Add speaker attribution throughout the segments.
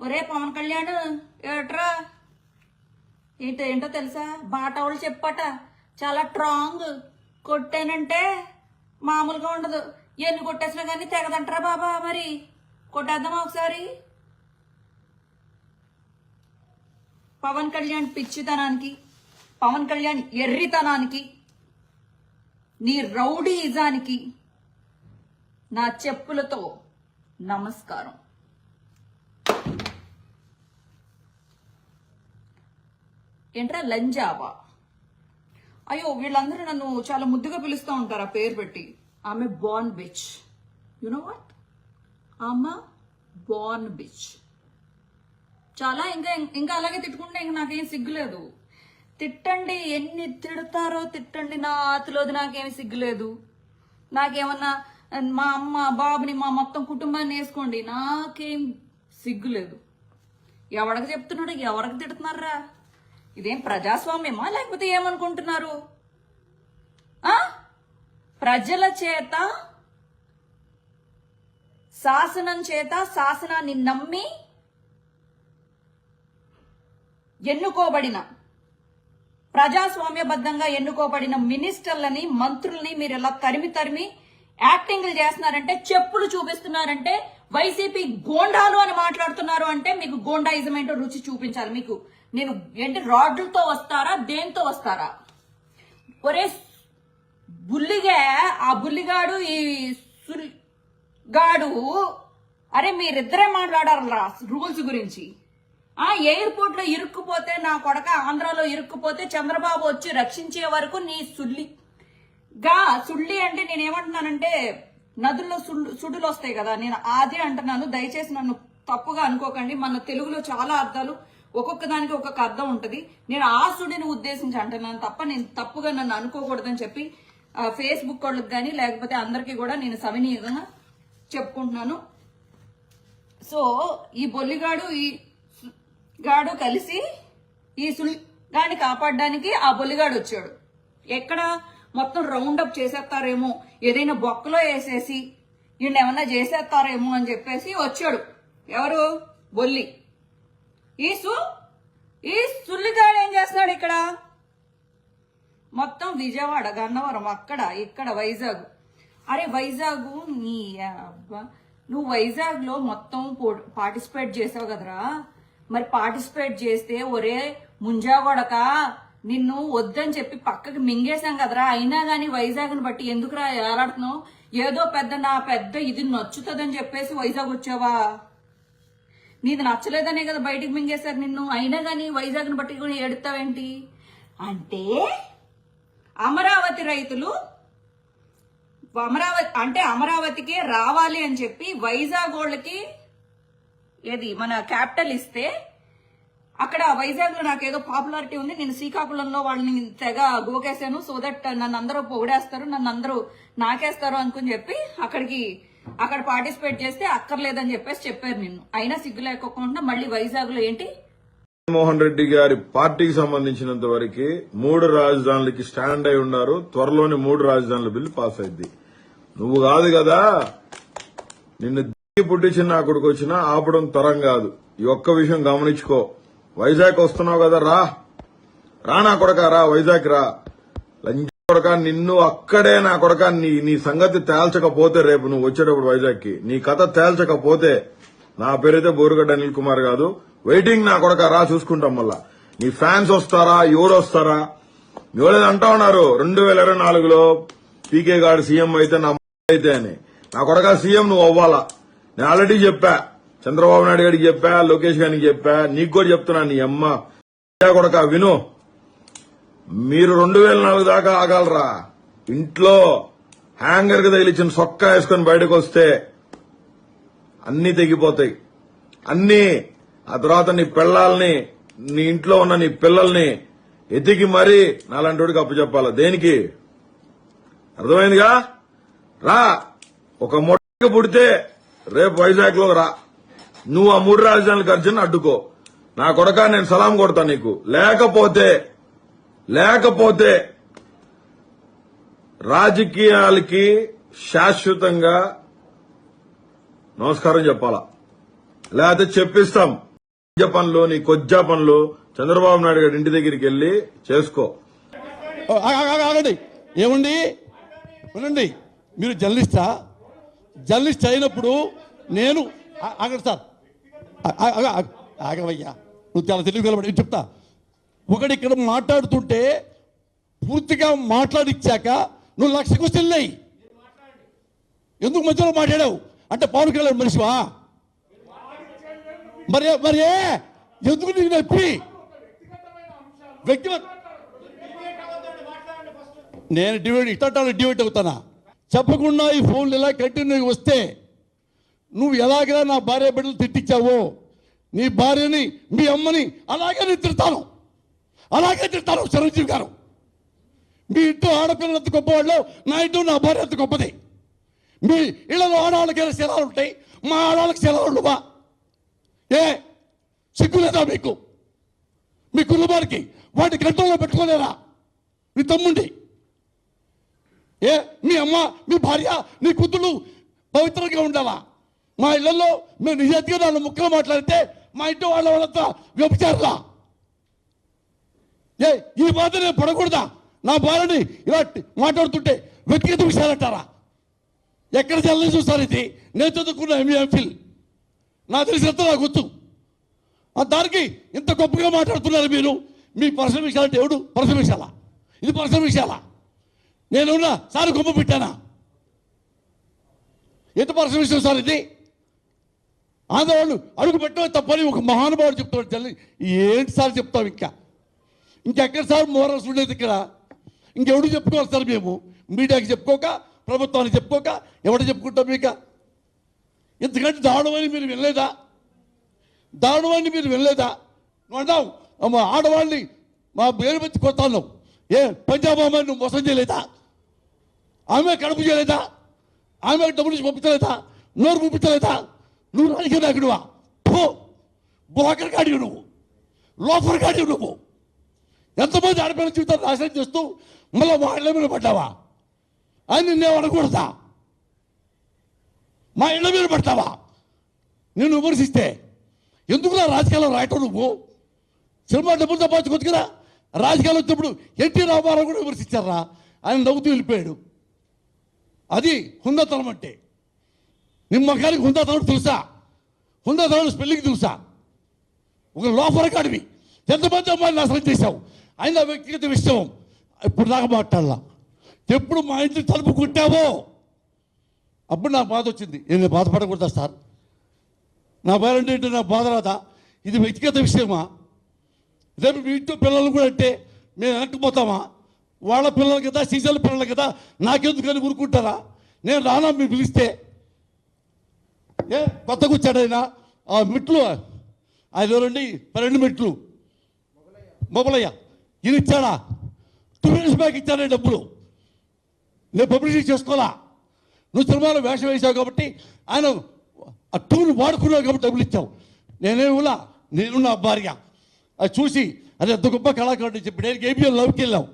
Speaker 1: ఒరే పవన్ కళ్యాణ్ ఏట్రా? ఏంటో ఏంటో తెలుసా? బాటవాళ్ళు చెప్పట. చాలా స్ట్రాంగ్ కొట్టానంటే మామూలుగా ఉండదు. ఎన్ని కొట్టేసినా కానీ తెగదంటారా బాబా మరి? కొట్టేద్దామా ఒకసారి? పవన్ కళ్యాణ్ పిచ్చితనానికి పవన్ కళ్యాణ్ ఎర్రితనానికి నీ రౌడీజానికి నా చెప్పులతో నమస్కారం. ఏంట్రా లంజావా? అయ్యో వీళ్ళందరూ నన్ను చాలా ముద్దుగా పిలుస్తూ ఉంటారు ఆ పేరు పెట్టి. ఆమె బాన్ బిచ్ యునో వాట్ ఆమె బాన్ బిచ్ చాలా ఇంకా ఇంకా అలాగే తిట్టుకుంటే ఇంకా నాకేం సిగ్గులేదు. తిట్టండి ఎన్ని తిడతారో తిట్టండి నా ఆతిలోది నాకేమి సిగ్గులేదు. నాకేమన్నా మా అమ్మ బాబుని మా మొత్తం కుటుంబాన్ని వేసుకోండి నాకేం సిగ్గులేదు. ఎవరికి చెప్తున్నాడు? ఎవరికి తిడుతున్నారా ఇదేం ప్రజాస్వామ్యమా లేకపోతే ఏమనుకుంటున్నారు? ఆ? ప్రజల చేత శాసనం చేత శాసనాన్ని నమ్మి ఎన్నుకోబడిన ప్రజాస్వామ్యబద్ధంగా ఎన్నుకోబడిన మినిస్టర్లని మంత్రుల్ని మీరు ఇలా తరిమి తరిమి యాక్టింగ్లు చేస్తున్నారంటే చెప్పులు చూపిస్తున్నారంటే వైసీపీ గోండాలు అని మాట్లాడుతున్నారు అంటే మీకు గోండాయిజం ఏంటో రుచి చూపించాలి మీకు. నేను ఏంటి రాడ్లతో వస్తారా దేంతో వస్తారా? ఒరే బుల్లిగా ఆ బుల్లిగాడు ఈ గాడు అరే మీరిద్దరే మాట్లాడారా రూల్స్ గురించి? ఆ ఎయిర్పోర్ట్లో ఇరుక్కుపోతే నా కొడక ఆంధ్రాలో ఇరుక్కుపోతే చంద్రబాబు వచ్చి రక్షించే వరకు నీ సుల్లి గా సుల్లి అంటే నేను ఏమంటున్నానంటే నదుల్లో సుడులు వస్తాయి కదా నేను అదే అంటున్నాను. దయచేసి నన్ను తప్పుగా అనుకోకండి. మన తెలుగులో చాలా అర్థాలు ఒక్కొక్క దానికి ఒక్కొక్క అర్థం ఉంటుంది. నేను ఆ సుడిని ఉద్దేశించి అంటున్నాను తప్ప నేను తప్పుగా నన్ను అనుకోకూడదని చెప్పి ఫేస్బుక్ వాళ్ళకి కానీ లేకపోతే అందరికీ కూడా నేను సవినీయంగా చెప్పుకుంటున్నాను. సో ఈ బొల్లిగాడు ఈ గాడు కలిసి ఈ సుల్గాడిని కాపాడడానికి ఆ బొల్లిగాడు వచ్చాడు. ఎక్కడ మొత్తం రౌండ్ అప్ చేసేస్తారేమో. ఏదైనా బొక్కలో వేసేసి ఈయన ఏమన్నా చేసేస్తారేమో అని చెప్పేసి వచ్చాడు. ఎవరు? బొల్లి. ఈ సు ఈ సుల్లిగాడు ఏం చేస్తున్నాడు ఇక్కడ? మొత్తం విజయవాడ గన్నవరం అక్కడ ఇక్కడ వైజాగ్. అరే వైజాగ్ నీ అబ్బా. నువ్వు వైజాగ్లో మొత్తం పార్టిసిపేట్ చేసావు కదరా. మరి పార్టిసిపేట్ చేస్తే ఒరే ముంజాగొడక నిన్ను వద్దని చెప్పి పక్కకి మింగేశాం కదరా. అయినా కానీ వైజాగ్ని బట్టి ఎందుకురా ఏలాడుతున్నావు? ఏదో పెద్ద నా పెద్ద ఇది నచ్చుతుందని చెప్పేసి వైజాగ్ వచ్చావా? నీది నచ్చలేదనే కదా బయటికి మింగేశారు నిన్ను. అయినా కానీ వైజాగ్ని బట్టి కూడా ఏడుతావేంటి? అంటే అమరావతి రైతులు అమరావతి అంటే అమరావతికే రావాలి అని చెప్పి వైజాగ్ వాళ్ళకి ఏది మన క్యాపిటల్ ఇస్తే అక్కడ వైజాగ్లో నాకేదో పాపులారిటీ ఉంది. నేను శ్రీకాకుళంలో వాళ్ళని తెగ గోకేశాను సో దట్ నన్ను అందరూ పొగిడేస్తారు. నన్ను అందరూ నాకేస్తారు అనుకుని చెప్పి అక్కడికి అక్కడ పార్టిసిపేట్ చేస్తే అక్కర్లేదని చెప్పేసి చెప్పారు నిన్ను. అయినా సిగ్గు లేకోకుండా మళ్ళీ వైజాగ్లో ఏంటి?
Speaker 2: జగన్మోహన్ రెడ్డి గారి పార్టీకి సంబంధించినంత వరకు మూడు రాజధానులకి స్టాండ్ అయి ఉన్నారు. త్వరలోనే మూడు రాజధానుల బిల్లు పాస్ అయింది. నువ్వు కాదు కదా. నిన్ను దిగి పుట్టించిన నా కొడుకు వచ్చినా ఆపడం తరం కాదు. ఈ ఒక్క విషయం గమనించుకో. వైజాగ్ వస్తున్నావు కదా రా. రా నా కొడక రా వైజాగ్ రా. లంచ కొడక నిన్ను అక్కడే నా కొడక నీ నీ సంగతి తేల్చకపోతే రేపు నువ్వు వచ్చేటప్పుడు వైజాగ్కి నీ కథ తేల్చకపోతే నా పేరైతే బోరుగడ్డ అనిల్ కుమార్ కాదు. వెయిటింగ్ నా కొడక రా చూసుకుంటాం మళ్ళా. నీ ఫ్యాన్స్ వస్తారా ఎవరు వస్తారా? ఎవరేది అంటా ఉన్నారు రెండు వేల ఇరవై నాలుగులో పీకే గారు సీఎం అయితే నా అయితే అని. నా కొడక సీఎం నువ్వు అవ్వాలా? నేను ఆల్రెడీ చెప్పా. చంద్రబాబు నాయుడు గారికి చెప్పా లోకేష్ గారికి చెప్పా నీకు కూడా చెప్తున్నా నీ అమ్మ. కొడక విను. మీరు రెండు వేల నాలుగు దాకా ఆగలరా. ఇంట్లో హ్యాంగర్కి తగిలిచ్చిన సొక్క వేసుకొని బయటకు వస్తే అన్ని తెగిపోతాయి. అన్ని ఆ తర్వాత నీ పిల్లల్ని నీ ఇంట్లో ఉన్న నీ పిల్లల్ని ఎతికి మరీ నాలాంటి అప్పచెప్పాల దేనికి? అర్థమైందిగా? రా. ఒక మొట్టకి పుడితే రేపు వైజాగ్లో రా. నువ్వు ఆ మూడు రాజధానుల ఖర్చుని అడ్డుకో. నా కొడక నేను సలాం కొడతా నీకు. లేకపోతే లేకపోతే రాజకీయాలకి శాశ్వతంగా నమస్కారం చెప్పాలా? లేకపోతే చెప్పిస్తాం. పనులు నీ కొజ్జా పనులు చంద్రబాబు నాయుడు గారి ఇంటి దగ్గరికి వెళ్ళి చేసుకో.
Speaker 3: ఆ- ఆ- ఆగండి. వినండి మీరు జర్నలిస్టా? జర్నలిస్ట్ అయినప్పుడు నేను అక్కడ సార్. ఆగవయ్యా. నువ్వు చాలా తెలివి కలబడి నేను చెప్తా. ఒకడు ఇక్కడ మాట్లాడుతుంటే పూర్తిగా మాట్లాడిచ్చాక నువ్వు లక్ష వచ్చి అయ్యి ఎందుకు మధ్యలో మాట్లాడావు? అంటే పవన్ కళ్యాణ్ మనిషివా? మరి మరి ఎందుకు నీకు నొప్పి? వ్యక్తిగత నేను డివైడ్ ఇట్టాలు డివైడ్ అవుతానా? చెప్పకుండా ఈ ఫోన్లు ఇలా కంటిన్యూ వస్తే నువ్వు ఎలాగైనా నా భార్య బిడ్డలు తిట్టించావో నీ భార్యని మీ అమ్మని అలాగే నేను తిడతాను. అలాగే తిడతాను చిరంజీవి గారు. మీ ఇంట్లో ఆడపిల్లలు ఎంత గొప్పవాళ్ళు నా ఇంట్లో నా భార్య ఎంత గొప్పది. మీ ఇళ్ళలో ఆడవాళ్ళకైనా శిలాలు ఉంటాయి మా ఆడవాళ్ళకి శిలాలు బా ఏ? సిగ్గులేదా మీకు? మీ కుర్రబారికి వాటి గంటల్లో పెట్టుకోలేరా? మీ తమ్ముండి ఏ? మీ అమ్మ మీ భార్య నీ కూతుళ్ళు పవిత్రంగా ఉండాలా? మా ఇళ్ళలో మేము నిజాతిగా నాలుగు ముక్కలు మాట్లాడితే మా ఇంటి వాళ్ళ వాళ్ళంతా వ్యభిచారులా? ఏ ఈ బాధ నేను పడకూడదా? నా భార్యని ఇలా మాట్లాడుతుంటే వ్యక్తిగత విషయాలంటారా ఎక్కడ చల్లని చూస్తారు ఇది? నేను చదువుకున్న ఎంఏ ఎంఫిల్ నా తెలిసినంత నాకు గుర్తు. దానికి ఇంత గొప్పగా మాట్లాడుతున్నారు మీరు. మీ పర్సనల్ విషయాలు అంటే ఎవడు? పర్సనల్ విషయాలా? ఇది పర్సనల్ విషయాలా? నేనున్నా సార్ గొప్ప పెట్టానా ఎంత పర్సనల్ విషయం సార్ ఇది? ఆంధ్రవాళ్ళు అడుగు పెట్టడం తప్పని ఒక మహానుభావుడు చెప్తాడు తల్లి ఏంటి సార్ చెప్తాం ఇంకా? ఇంకెక్కడ సార్ మోరల్స్ ఉండేది ఇక్కడ? ఇంకెవడు చెప్పుకోవాలి సార్ మేము? మీడియాకి చెప్పుకోక ప్రభుత్వానికి చెప్పుకోక ఎవడు చెప్పుకుంటాం మీక ఎందుకంటే దారుణమని మీరు వినలేదా? దారుణమని మీరు వినలేదా? నువ్వు మా ఆడవాళ్ళని మా పేరు పెట్టి కొడతాను ఏ పంజాబ్ అమ్మాయిని నువ్వు మోసం చేయలేదా? ఆమె కడుపు చేయలేదా? ఆమె డబ్బులు పంపించలేదా? నోరు పంపించలేదా నువ్వు రాజకీయ నాయకుడువా పో. బ్రోకర్ కాడివి నువ్వు. లోఫర్ కాడివి నువ్వు. ఎంతమంది ఆడపిల్ల జీవితాలు నాశనం చేస్తూ మళ్ళీ మా ఇళ్ళ మీద పడ్డావా? అని నేను అనకూడదా మా ఇళ్ళ మీద పడతావా నేను విమర్శిస్తే ఎందుకు నా రాజకీయాల్లో రాయటం నువ్వు? సినిమా డబ్బులు సంపాదించుకోవచ్చు కదా. రాజకీయాలు వచ్చినప్పుడు ఎన్టీ రామారావు కూడా విమర్శించారా? ఆయన నవ్వుతూ వెళ్ళిపోయాడు. అది హుందతనం అంటే. నిమ్మ మొఖానికి హుందాతనం తెలుసా హుందాతనం స్పెల్లింగ్ తెలుసా ఒక లోపల కాడివి ఎంతమంది అమ్మాయిని నాశనం చేశావు ఆయన వ్యక్తిగత విషయం ఇప్పుడు దాకా మాట్లాడాల ఎప్పుడు మా ఇంటి తలుపు కుట్టావో అప్పుడు నాకు బాధ వచ్చింది నేను బాధపడకూడదా సార్ నా పేరెంట్ ఏంటి నా బాధ రాదా ఇది వ్యక్తిగత విషయమా రేపు మీ ఇంట్లో పిల్లలు కూడా అంటే మేము వెనక్కిపోతామా వాళ్ళ పిల్లలు కదా సీజన్ పిల్లలు కదా నాకెందుకని ఊరుకుంటారా నేను రానా మీరు పిలిస్తే ఏ? కొత్తగా వచ్చాడైనా ఆ మిట్లు ఆయన ఎవరండి పన్నెండు మిట్లు. మొబలయ్య ఇది ఇచ్చాడా టూ మినిట్స్ బ్యాక్ ఇచ్చాడే డబ్బులు. నేను పబ్లిసిటీ చేసుకోవాలా? నువ్వు సినిమాలో వేషం వేసావు కాబట్టి ఆయన ఆ టూని వాడుకున్నావు కాబట్టి డబ్బులు ఇచ్చావు. నేనేమిలా నేను నా భార్య. అది చూసి అది ఎంత గొప్ప కళాకారుడు చెప్పి నేను ఏబిఎల్ లవ్కి వెళ్ళాం.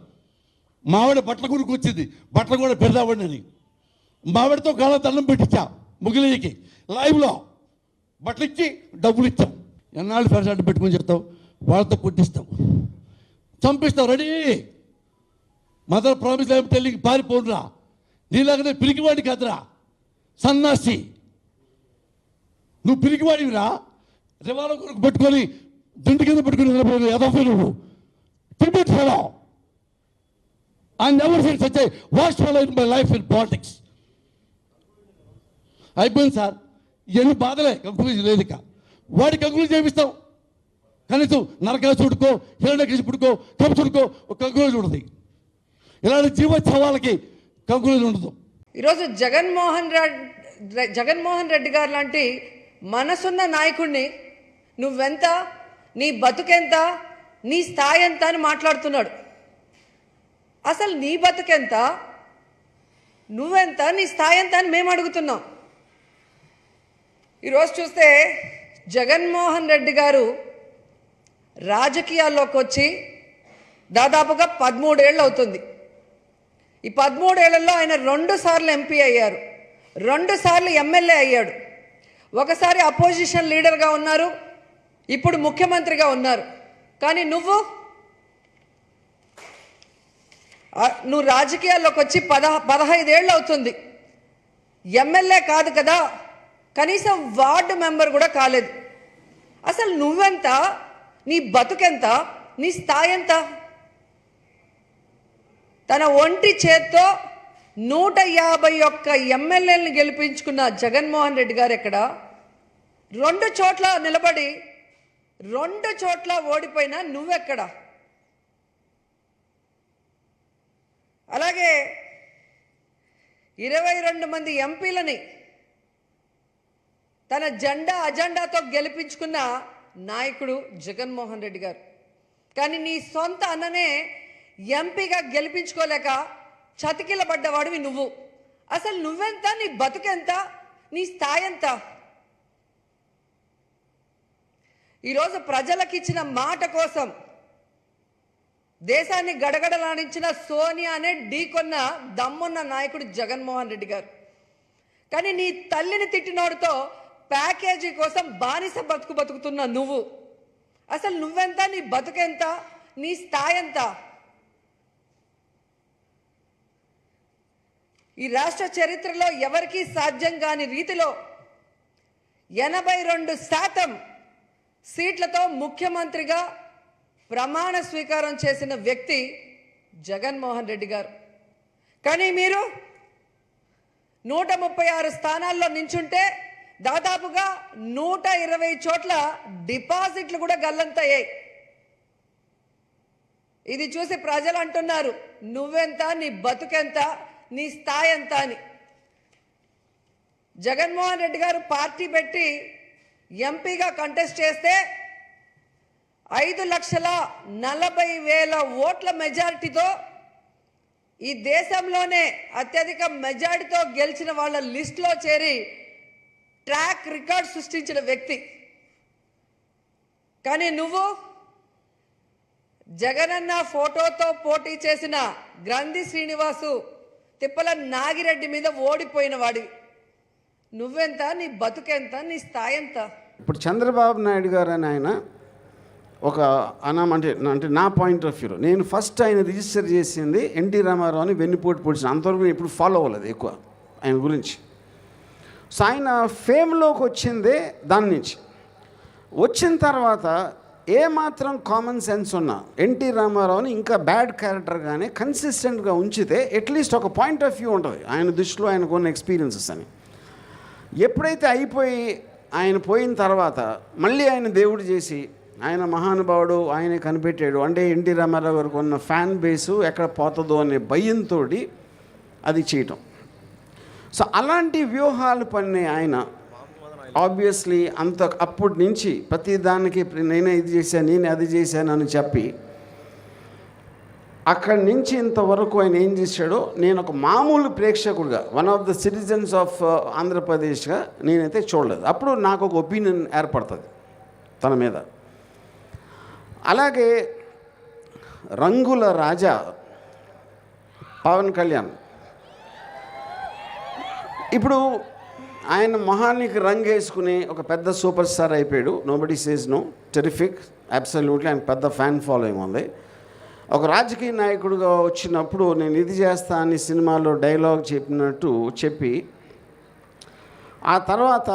Speaker 3: మావిడ బట్టల కొనుక్కు వచ్చింది. బట్టలు కూడా పెడదామని అని. మావిడతో కాళ్ళ దండం పెట్టించా. ముగిలికి లైవ్లో బట్టలు ఇచ్చి డబ్బులు ఇచ్చాం ఎన్నాళ్ళు ఫ్రెండ్స్ అడ్డు పెట్టుకొని చెప్తావు? వాళ్ళతో కొట్టిస్తాం. చంపిస్తాం ready. Mother promise life telling పారిపోనురా నీలాగనే పిరికివాడి కాదురా. సన్నాసి. నువ్వు పిరికివాడివిరా? రివాల్వర్ కొరకు పెట్టుకొని దిండు కింద పెట్టుకుని నిలబడి ఎదఫీ నువ్వు. Tibet fellow I never feel such worst fellow in my life in politics అయిపోయింది సార్. ఇవన్నీ బాధలే కంక్లూజన్ లేదు ఇక. వాడి కంక్లూజన్ చేపిస్తాం కనీసం నరకాసుడికో హిరణ్యకృష్ణుడికో కంసుడికో ఒక కంక్లూజన్ ఉంటుంది ఇలాంటి జీవోత్సవాలకి కంక్లూజన్ ఉండదు.
Speaker 4: ఈరోజు జగన్మోహన్ రెడ్డి జగన్మోహన్ రెడ్డి గారు లాంటి మనసున్న నాయకుడిని నువ్వెంత నీ బతుకెంత నీ స్థాయి ఎంత అని మాట్లాడుతున్నాడు. అసలు నీ బతుకెంత నువ్వెంత నీ స్థాయి ఎంత అని మేము అడుగుతున్నాం. ఈరోజు చూస్తే జగన్మోహన్ రెడ్డి గారు రాజకీయాల్లోకి వచ్చి దాదాపుగా పదమూడేళ్ళు అవుతుంది. ఈ పదమూడేళ్ళలో ఆయన రెండు సార్లు ఎంపీ అయ్యారు. రెండు సార్లు ఎమ్మెల్యే అయ్యాడు. ఒకసారి అపోజిషన్ లీడర్గా ఉన్నారు. ఇప్పుడు ముఖ్యమంత్రిగా ఉన్నారు. కానీ నువ్వు నువ్వు రాజకీయాల్లోకి వచ్చి పద పదహైదేళ్ళు అవుతుంది. ఎమ్మెల్యే కాదు కదా. కనీసం వార్డు మెంబర్ కూడా కాలేదు. అసలు నువ్వెంత? నీ బతుకెంత? నీ స్థాయి ఎంత తన ఒంటి చేత్తో నూట యాభై ఒక్క ఎమ్మెల్యేలను గెలిపించుకున్న జగన్మోహన్ రెడ్డి గారు ఎక్కడ? రెండు చోట్ల నిలబడి రెండు చోట్ల ఓడిపోయినా నువ్వెక్కడ? అలాగే ఇరవై రెండు మంది ఎంపీలని తన జెండా అజెండాతో గెలిపించుకున్న నాయకుడు జగన్మోహన్ రెడ్డి గారు. కానీ నీ సొంత అన్ననే ఎంపీగా గెలిపించుకోలేక చతికిల పడ్డవాడివి నువ్వు. అసలు నువ్వెంత? నీ బతుకెంత? నీ స్థాయి ఎంత ఈరోజు ప్రజలకు ఇచ్చిన మాట కోసం దేశాన్ని గడగడలాడించిన సోనియానే ఢీకొన్న దమ్మున్న నాయకుడు జగన్మోహన్ రెడ్డి గారు. కానీ నీ తల్లిని తిట్టినోడితో ప్యాకేజీ కోసం బానిస బతుకు బతుకుతున్న నువ్వు. అసలు నువ్వెంత నీ బతుకెంత నీ స్థాయి ఎంత ఈ రాష్ట్ర చరిత్రలో ఎవరికీ సాధ్యం కాని రీతిలో ఎనభై రెండు శాతం సీట్లతో ముఖ్యమంత్రిగా ప్రమాణ స్వీకారం చేసిన వ్యక్తి జగన్మోహన్ రెడ్డి గారు. కానీ మీరు నూట ముప్పై ఆరు స్థానాల్లో నించుంటే దాదాపుగా నూట ఇరవై చోట్ల డిపాజిట్లు కూడా గల్లంతయ్యాయి. ఇది చూసి ప్రజలు అంటున్నారు నువ్వెంత నీ బతుకెంత నీ స్థాయి ఎంత అని. జగన్మోహన్ రెడ్డి గారు పార్టీ పెట్టి ఎంపీగా కంటెస్ట్ చేస్తే ఐదు లక్షల నలభై వేల ఓట్ల మెజారిటీతో ఈ దేశంలోనే అత్యధిక మెజారిటీతో గెలిచిన వాళ్ళ లిస్టులో చేరి ట్రాక్ రికార్డ్ సృష్టించిన వ్యక్తి. కానీ నువ్వు జగనన్న ఫోటోతో పోటీ చేసిన గ్రంథి శ్రీనివాసు తిప్పల నాగిరెడ్డి మీద ఓడిపోయిన వాడి. నువ్వెంత? నీ బతుకెంత? నీ స్థాయి ఎంత
Speaker 5: ఇప్పుడు చంద్రబాబు నాయుడు గారు అని ఆయన ఒక అనామ అంటే నా- అంటే నా పాయింట్ ఆఫ్ వ్యూలో నేను ఫస్ట్ ఆయన రిజిస్టర్ చేసింది ఎన్టీ రామారావు అని వెన్నుపోటు పొడిచిన. అంతవరకు నేను ఇప్పుడు ఫాలో అవ్వలేదు ఎక్కువ ఆయన గురించి. సో ఆయన ఫేమ్లోకి వచ్చిందే దాని నుంచి. వచ్చిన తర్వాత ఏ మాత్రం కామన్ సెన్స్ ఉన్నా ఎన్టీ రామారావుని ఇంకా బ్యాడ్ క్యారెక్టర్గానే కన్సిస్టెంట్గా ఉంచితే అట్లీస్ట్ ఒక పాయింట్ ఆఫ్ వ్యూ ఉంటుంది ఆయన దృష్టిలో ఆయనకు ఉన్న ఎక్స్పీరియన్సెస్ అని. ఎప్పుడైతే అయిపోయి ఆయన పోయిన తర్వాత మళ్ళీ ఆయన దేవుడు చేసి ఆయన మహానుభావుడు ఆయనే కనిపెట్టాడు అంటే ఎన్టీ రామారావు గారికి ఉన్న ఫ్యాన్ బేసు ఎక్కడ పోతుందో అనే భయంతో అది చేయటం. సో అలాంటి వ్యూహాలు పన్నే ఆయన. ఆబ్వియస్లీ అంత అప్పటి నుంచి ప్రతి దానికి నేనే ఇది చేశాను నేనే అది చేశాను అని చెప్పి అక్కడి నుంచి ఇంతవరకు ఆయన ఏం చేశాడో నేను ఒక మామూలు ప్రేక్షకుడిగా one of the citizens of ఆంధ్రప్రదేశ్గా నేనైతే చూడలేదు. అప్పుడు నాకు ఒక ఒపీనియన్ ఏర్పడుతుంది తన మీద. అలాగే రంగుల రాజా పవన్ కళ్యాణ్ ఇప్పుడు ఆయన మొహానికి రంగు వేసుకుని ఒక పెద్ద సూపర్ స్టార్ అయిపోయాడు. Nobody says no terrific absolutely ఆయన పెద్ద ఫ్యాన్ ఫాలోయింగ్ ఉంది. ఒక రాజకీయ నాయకుడుగా వచ్చినప్పుడు నేను ఇది చేస్తా అని సినిమాలో డైలాగ్ చెప్పినట్టు చెప్పి ఆ తర్వాత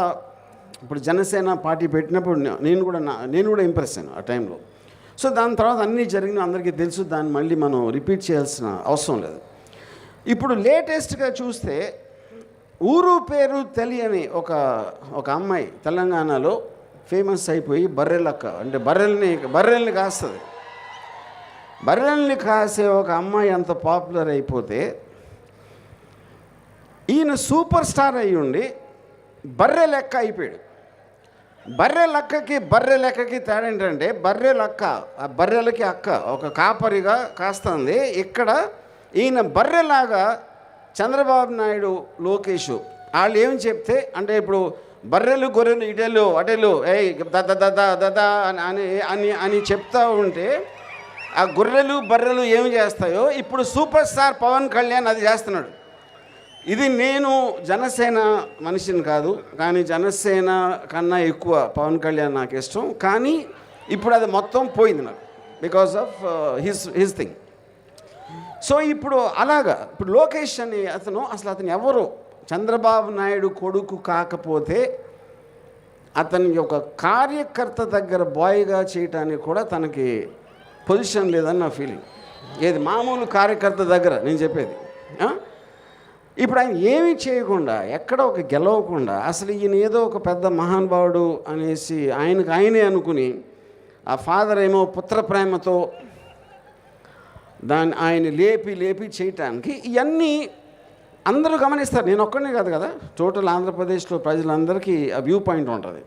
Speaker 5: ఇప్పుడు జనసేన పార్టీ పెట్టినప్పుడు నేను కూడా నా నేను కూడా ఇంప్రెస్ అయ్యాను ఆ టైంలో. సో దాని తర్వాత అన్నీ జరిగిన అందరికీ తెలుసు. దాన్ని మళ్ళీ మనం రిపీట్ చేయాల్సిన అవసరం లేదు. ఇప్పుడు లేటెస్ట్గా చూస్తే ఊరు పేరు తెలియని ఒక ఒక అమ్మాయి తెలంగాణలో ఫేమస్ అయిపోయి బర్రెలక్క అంటే బర్రెల్ని బర్రెల్ని కాస్తుంది. బర్రెల్ని కాసే ఒక అమ్మాయి అంత పాపులర్ అయిపోతే ఈయన సూపర్ స్టార్ అయి ఉండి బర్రె లెక్క అయిపోయాడు. బర్రె లెక్కకి బర్రె లెక్కకి తేడా ఏంటంటే బర్రె లక్క ఆ బర్రెలకి అక్క ఒక కాపరిగా కాస్తుంది. ఇక్కడ ఈయన బర్రెలాగా చంద్రబాబు నాయుడు లోకేష్ వాళ్ళు ఏం చెప్తే అంటే ఇప్పుడు బర్రెలు గొర్రెలు ఇటెలు అటెలు ఏ దద దద దద అని అని అని అని ఉంటే ఆ గొర్రెలు బర్రెలు ఏమి చేస్తాయో ఇప్పుడు సూపర్ స్టార్ పవన్ కళ్యాణ్ అది చేస్తున్నాడు. ఇది నేను జనసేన మనిషిని కాదు కానీ జనసేన కన్నా ఎక్కువ పవన్ కళ్యాణ్ నాకు ఇష్టం. కానీ ఇప్పుడు అది మొత్తం పోయింది నాకు because of his his thing so ఇప్పుడు అలాగా ఇప్పుడు లోకేష్ అనే అతను అసలు అతను ఎవరు? చంద్రబాబు నాయుడు కొడుకు కాకపోతే అతని యొక్క కార్యకర్త దగ్గర బాయ్గా చేయటానికి కూడా తనకి పొజిషన్ లేదని నా ఫీలింగ్ ఏది మామూలు కార్యకర్త దగ్గర నేను చెప్పేది. ఇప్పుడు ఆయన ఏమీ చేయకుండా ఎక్కడ ఒక గెలవకుండా అసలు ఈయన ఏదో ఒక పెద్ద మహానుభావుడు అనేసి ఆయనకు ఆయనే అనుకుని ఆ ఫాదర్ ఏమో పుత్ర ప్రేమతో దాన్ని ఆయన లేపి లేపి చేయటానికి ఇవన్నీ అందరూ గమనిస్తారు. నేను ఒక్కనే కాదు కదా. టోటల్ ఆంధ్రప్రదేశ్లో ప్రజలందరికీ ఆ వ్యూ పాయింట్ ఉంటుంది.